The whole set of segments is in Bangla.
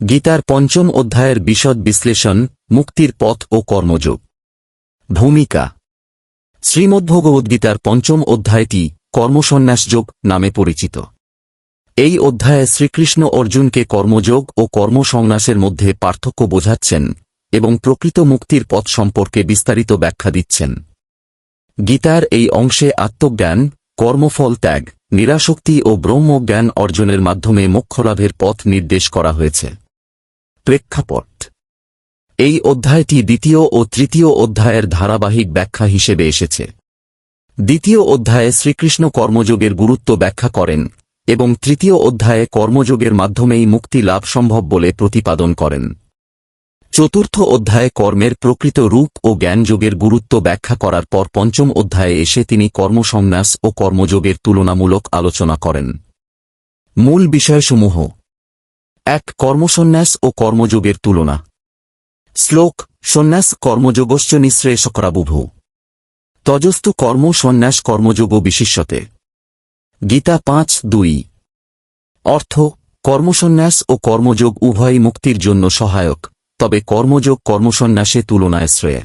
গীতার পঞ্চম অধ্যায়ের বিশদ বিশ্লেষণ, মুক্তির পথ ও কর্মযোগ। ভূমিকা। শ্রীমদ্ভগবদ্গীতার পঞ্চম অধ্যায়টি কর্মসন্ন্যাসযোগ নামে পরিচিত। এই অধ্যায়ে শ্রীকৃষ্ণ অর্জুনকে কর্মযোগ ও কর্মসন্ন্যাসের মধ্যে পার্থক্য বোঝাচ্ছেন এবং প্রকৃত মুক্তির পথ সম্পর্কে বিস্তারিত ব্যাখ্যা দিচ্ছেন। গীতার এই অংশে আত্মজ্ঞান, কর্মফল ত্যাগ নিরাসক্তি ও ব্রহ্মজ্ঞান অর্জনের মাধ্যমে মোক্ষলাভের পথ নির্দেশ করা হয়েছে। প্রেক্ষাপট। এই অধ্যায়টি দ্বিতীয় ও তৃতীয় অধ্যায়ের ধারাবাহিক ব্যাখ্যা হিসেবে এসেছে। দ্বিতীয় অধ্যায়ে শ্রীকৃষ্ণ কর্মযোগের গুরুত্ব ব্যাখ্যা করেন এবং তৃতীয় অধ্যায়ে কর্মযোগের মাধ্যমেই মুক্তি লাভ সম্ভব বলে প্রতিপাদন করেন। চতুর্থ অধ্যায়ে কর্মের প্রকৃত রূপ ও জ্ঞানযোগের গুরুত্ব ব্যাখ্যা করার পর পঞ্চম অধ্যায়ে এসে তিনি কর্মসন্ন্যাস ও কর্মযোগের তুলনামূলক আলোচনা করেন। মূল বিষয়সমূহ এক কর্মসন্ন্যাস ও কর্মযোগের তুলনা। শ্লোক, সন্ন্যাস কর্মযোগশ্চ নিঃশ্রেষ করাবুভু। তজস্তু কর্ম, সন্ন্যাস কর্মযোগ বিশিষ্যতে। গীতা পাঁচ দুই। অর্থ, কর্মসন্ন্যাস ও কর্মযোগ উভয়ই মুক্তির জন্য সহায়ক, তবে কর্মযোগ কর্মসন্ন্যাসে তুলনায় শ্রেয়।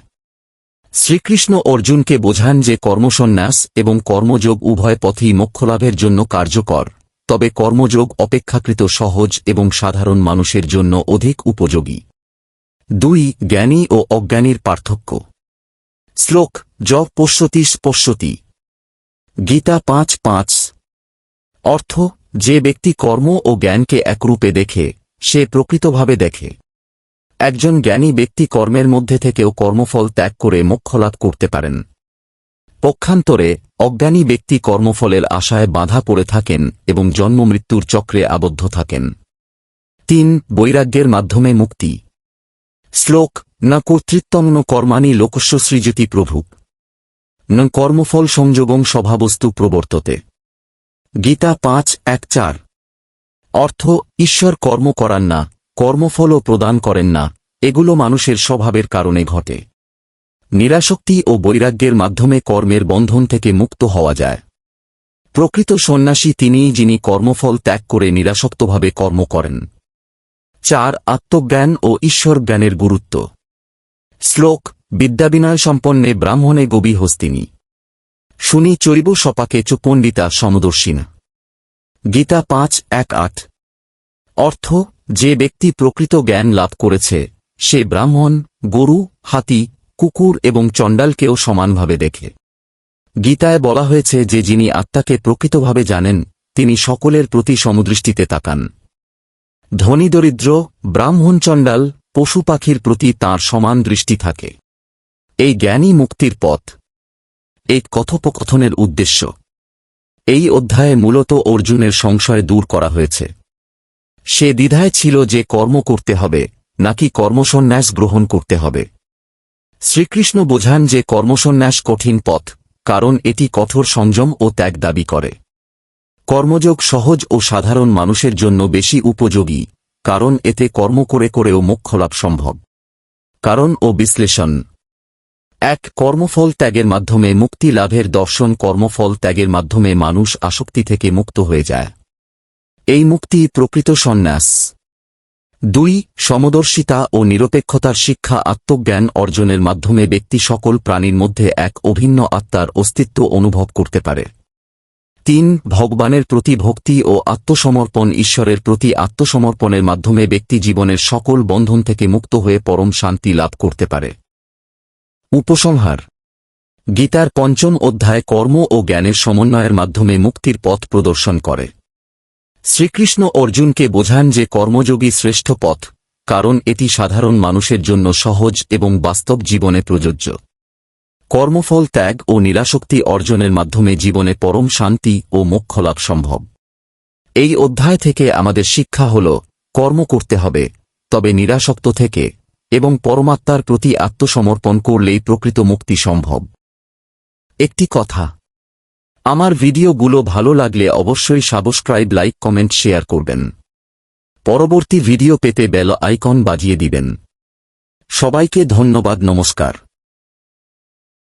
শ্রীকৃষ্ণ অর্জুনকে বোঝান যে কর্মসন্ন্যাস এবং কর্মযোগ উভয় পথেই মোক্ষলাভের জন্য কার্যকর। তবে কর্মযোগ অপেক্ষাকৃত সহজ এবং সাধারণ মানুষের জন্য অধিক উপযোগী। দুই, জ্ঞানী ও অজ্ঞানীর পার্থক্য। শ্লোক, য পশ্যতি স্পশ্যতি। গীতা পাঁচ পাঁচ। অর্থ, যে ব্যক্তি কর্ম ও জ্ঞানকে একরূপে দেখে, সে প্রকৃতভাবে দেখে। একজন জ্ঞানী ব্যক্তি কর্মের মধ্যে থেকেও কর্মফল ত্যাগ করে মোক্ষলাভ করতে পারেন। পক্ষান্তরে অজ্ঞানী ব্যক্তি কর্মফলের আশায় বাধা পড়ে থাকেন এবং জন্মমৃত্যুর চক্রে আবদ্ধ থাকেন। তিন, বৈরাগ্যের মাধ্যমে মুক্তি। শ্লোক, না কর্তৃত্বম ন কর্মাণি লোকস্য সৃজতি প্রভু। ন কর্মফল সংযোগং স্বভাবস্তু প্রবর্ততে। গীতা পাঁচ, এক, চার। অর্থ, ঈশ্বর কর্ম করান না, কর্মফলও প্রদান করেন না, এগুলো মানুষের স্বভাবের কারণে ঘটে। নিরাসক্তি ও বৈরাগ্যের মাধ্যমে কর্মের বন্ধন থেকে মুক্ত হওয়া যায়। প্রকৃত সন্ন্যাসী তিনিই যিনি কর্মফল ত্যাগ করে নিরাসক্তভাবে কর্ম করেন। চার, আত্মজ্ঞান ও ঈশ্বর জ্ঞানের গুরুত্ব। শ্লোক বিদ্যাবিনয় সম্পন্নে ব্রাহ্মণে গবি হস্তিনী। শুনি চরিব সপাকে চ পণ্ডিতা সমদর্শিনা। গীতা পাঁচ, এক, আট। অর্থ, যে ব্যক্তি প্রকৃত জ্ঞান লাভ করেছে, সে ব্রাহ্মণ, গরু, হাতি কুকুর এবং চণ্ডালকেও সমানভাবে দেখে। গীতায় বলা হয়েছে যে যিনি আত্মাকে প্রকৃতভাবে জানেন, তিনি সকলের প্রতি সমদৃষ্টিতে তাকান। ধনী দরিদ্র, ব্রাহ্মণ চণ্ডাল, পশু পাখির প্রতি তাঁর সমান দৃষ্টি থাকে। এই জ্ঞানই মুক্তির পথ। এই কথোপকথনের উদ্দেশ্য। এই অধ্যায়ে মূলত অর্জুনের সংশয় দূর করা হয়েছে। সে দ্বিধায় ছিল যে কর্ম করতে হবে, নাকি কর্মসন্ন্যাস গ্রহণ করতে হবে। শ্রীকৃষ্ণ বোঝান যে কর্মসন্ন্যাস কঠিন পথ, কারণ এটি কঠোর সংযম ও ত্যাগ দাবি করে। কর্মযোগ সহজ ও সাধারণ মানুষের জন্য বেশি উপযোগী, কারণ এতে কর্ম করে করেও মোক্ষলাভ সম্ভব। কারণ ও বিশ্লেষণ। এক, কর্মফল ত্যাগের মাধ্যমে মুক্তি লাভের দর্শন কর্মফল ত্যাগের মাধ্যমে মানুষ আসক্তি থেকে মুক্ত হয়ে যায়। এই মুক্তি প্রকৃত সন্ন্যাস। দুই, সমদর্শিতা ও নিরপেক্ষতার শিক্ষা আত্মজ্ঞান অর্জনের মাধ্যমে ব্যক্তি সকল প্রাণীর মধ্যে এক অভিন্ন আত্মার অস্তিত্ব অনুভব করতে পারে। তিন, ভগবানের প্রতি ভক্তি ও আত্মসমর্পণ ঈশ্বরের প্রতি আত্মসমর্পণের মাধ্যমে ব্যক্তি জীবনের সকল বন্ধন থেকে মুক্ত হয়ে পরম শান্তি লাভ করতে পারে। উপসংহার। গীতার পঞ্চম অধ্যায় কর্ম ও জ্ঞানের সমন্বয়ের মাধ্যমে মুক্তির পথ প্রদর্শন করে। শ্রীকৃষ্ণ অর্জুনকে বোঝান যে কর্মযোগী শ্রেষ্ঠ পথ, কারণ এটি সাধারণ মানুষের জন্য সহজ এবং বাস্তব জীবনে প্রযোজ্য। কর্মফল ত্যাগ ও নিরাসক্তি অর্জনের মাধ্যমে জীবনে পরম শান্তি ও মোক্ষলাভ সম্ভব। এই অধ্যায় থেকে আমাদের শিক্ষা হল, কর্ম করতে হবে, তবে নিরাসক্ত থেকে, এবং পরমাত্মার প্রতি আত্মসমর্পণ করলেই প্রকৃত মুক্তি সম্ভব। একটি কথা আমার ভিডিওগুলো ভালো লাগলে অবশ্যই সাবস্ক্রাইব, লাইক, কমেন্ট, শেয়ার করবেন। পরবর্তী ভিডিও পেতে বেল আইকন বাজিয়ে দিবেন। সবাইকে ধন্যবাদ, নমস্কার।